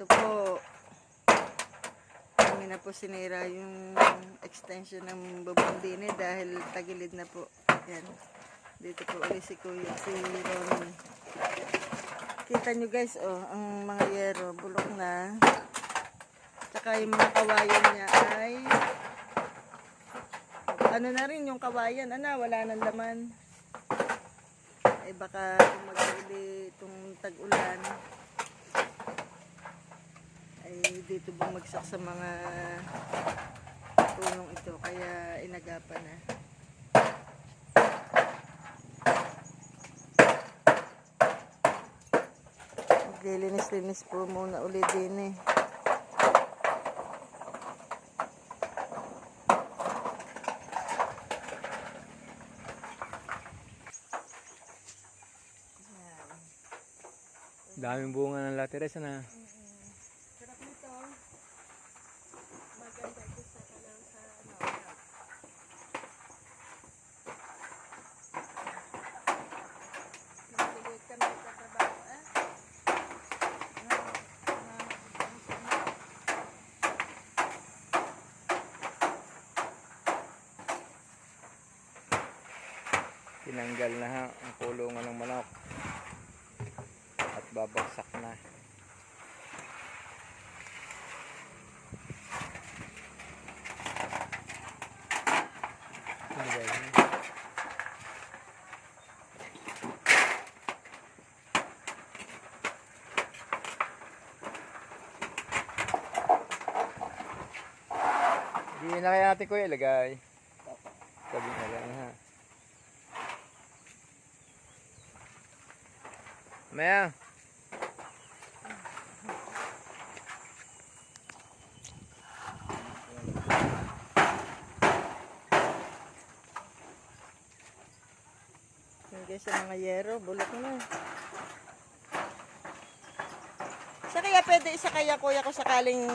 Ito po. Kami na po sinira yung extension ng babundini dahil tagilid na po. Yan. Dito po ulit si Kuya, si Ronnie. Kita nyo guys, oh, ang mga yero, bulok na. Tsaka yung mga kawayan niya ay ano na rin yung kawayan, ana, wala nang laman. Eh baka kung mag-uli itong tag-ulan, ay dito bumagsak sa mga punong ito, kaya inagapan na. Maglilinis-linis po muna ulit din eh. Daming bunga ng lateres na. Sarap nito. Maganda ito sa kanang sa ano. Nagsilit kami sa trabaho eh. Ano, ano, Tinanggal na ha ang kulungan ng manok. At babagsak na. Hindi na kaya natin kuya ilagay. Sabi na lang ha. Maya. Yung guys, sa mga yero, bulok na. Sa kaya pwede isa kaya kuya ko sakaling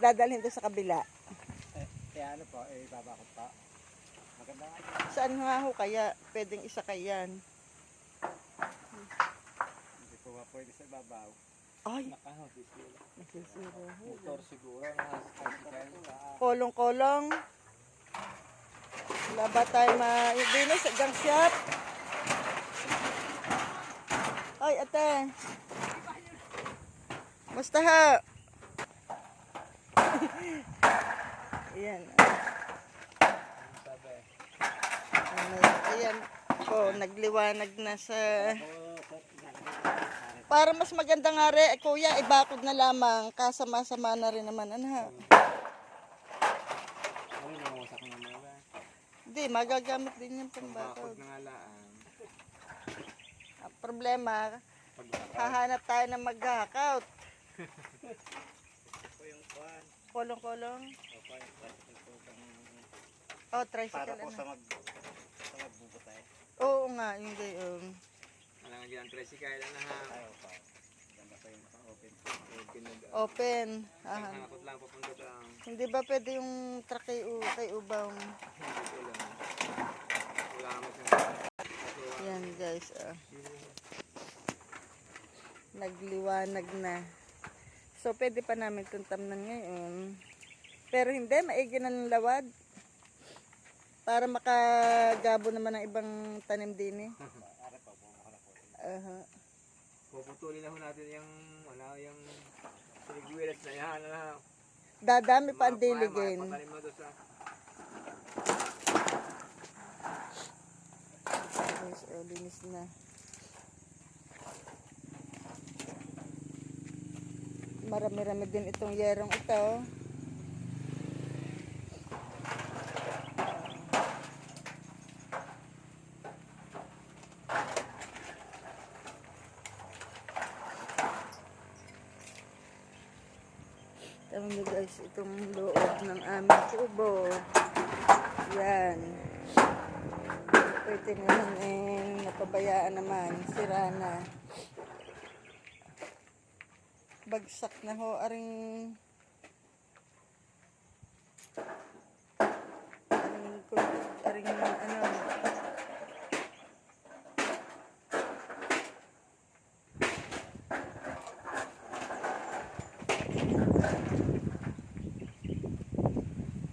dadalhin doon sa kabila. Kaya ano po, eh, baba ko pa. Maganda nga. Saan nga ho kaya pwedeng isa kayan? Hindi po ba pwede sa babaw. Ay, Nakahosisilo. nasisira ho. Motor siguro, sa Kolong-kolong. Wala ba tayo ma... Dinis, gang shop. Ay, ate. Musta ha? Ayan. Ayan po, nagliwanag na sa... Para mas maganda nga re, kuya, ibakod na lamang. Kasama-sama na rin naman. Ha? Yung nangungusak ng mga Hindi, magagamit din yung pambakod. Bakod na nga laan. Ang problema, Pagbakod hahanap tayo ng mag-hackout. Kolong-kolong. O. Oh, tricycle. Para po Ano. sa mag... Sa magbubutay. Oo nga, yung tricycle na ha. Ay, o pa. Ganda pa yung pa-open. Open na daw. Open. Aha. Nakakot lang, papunta lang. Hindi ba pwede yung truck kay, U, kay Ubang? Hindi ko alam. Wala mo. Kasi Yan guys. ah. Nagliwanag na. So, pwede pa namin itong tamnan ngayon. Pero hindi, maigi na ng lawad. Para makagabo naman ng ibang tanim din eh. Ara pa po, mukha na po. Aha. Puputulin na ho natin yung, wala, yung sinigwilat na yan, na Dadami pa ang diligin. Patalim mo doon sa... Oh, linis na. Marami-rami din itong yerong ito. Tama nyo guys, itong loob ng aming kubo. Yan. Pwede naman eh, napabayaan naman, sira na. Bagsak na ho, aring kul- aring ano...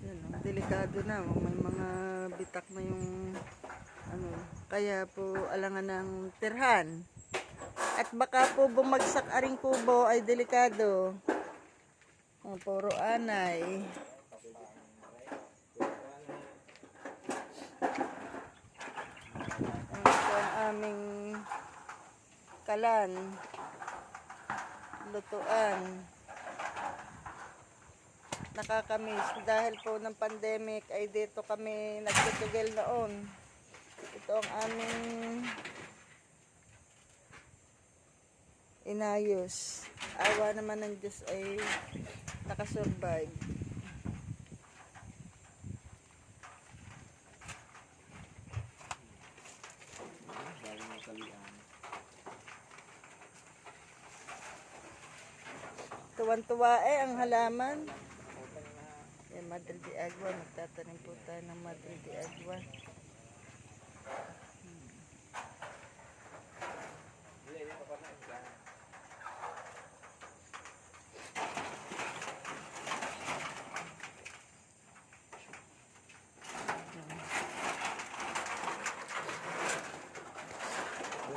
Yan, oh, delikado na. oh, May mga bitak na yung ano. Kaya po alangan ng tirhan. At baka po bumagsak aring kubo ay delikado. Oh, puro anay. Ang ang aming kalan. Lutuan. Nakakamiss dahil po ng pandemic ay dito kami nagtutugel noon. Ito ang aming inayos. Awa naman ng Diyos ay nakasurvive. Tuwan-tuwa eh ang halaman. Yan, Madre de Agua. Magtatanim po tayo ng Madre de Agua.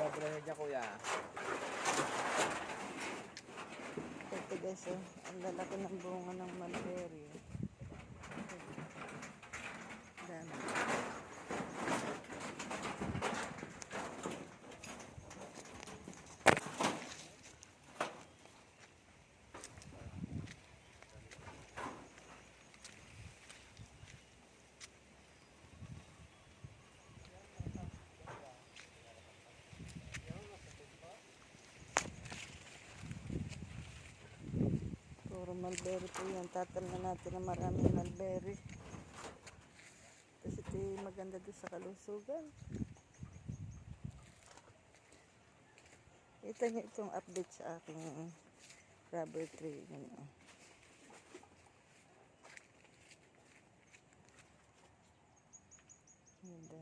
Ba na niya kuya? Ito guys, oh, ang lalaki ng bunga ng mulberry. Dami. Puro mulberry po yan. Tatanong natin na maraming mulberry. Kasi ito maganda doon sa kalusugan. Ito niyo itong update sa aking rubber tree. Ganyan. Ganda.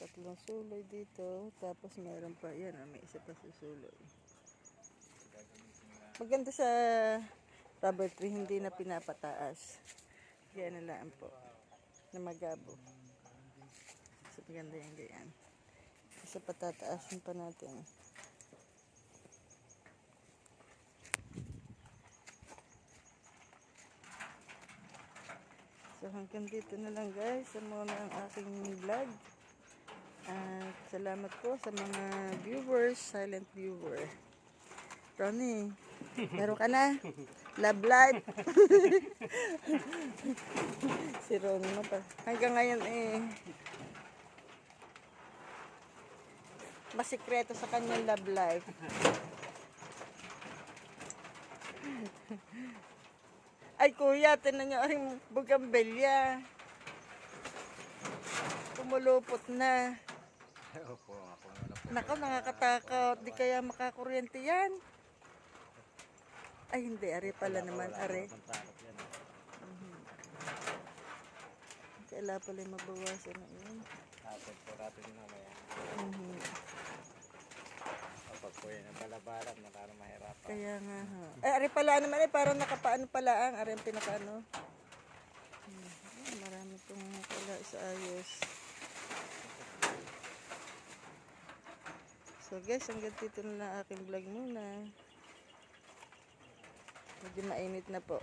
Tatlong suloy dito. Tapos meron pa. Yan, ah, may isa pa susuloy. Maganda sa rubber tree, hindi na pinapataas. Kaya na lang po. Na magabo. So, maganda yung ganyan. Isa patataasin pa natin. So hanggang dito na lang guys sa mga ang aking vlog. At salamat po sa mga viewers, silent viewer. Ronnie, meron ka na? Love life. si Ronnie mo pa. Hanggang ngayon eh, masikreto sa kanyang love life. Ay kuya, tinan niyo ang bugambelya. Kumulupot na. Opo. Nako, nakakatakot. Di kaya makakuryente yan. Ay, hindi. Are pala naman. Are. Pantakot yan. Kailan pala yung mabawasan na yun. Tapos po natin na maya. Mhm. Kapag po yan ang balabaran mahirapan. Kaya nga ha. Ay, are pala naman eh. Parang nakapaano pala ang. Are ang pinakaano. Hmm. Marami pong pala sa ayos. So guys, hanggang dito na lang aking vlog muna. Medyo mainit na po.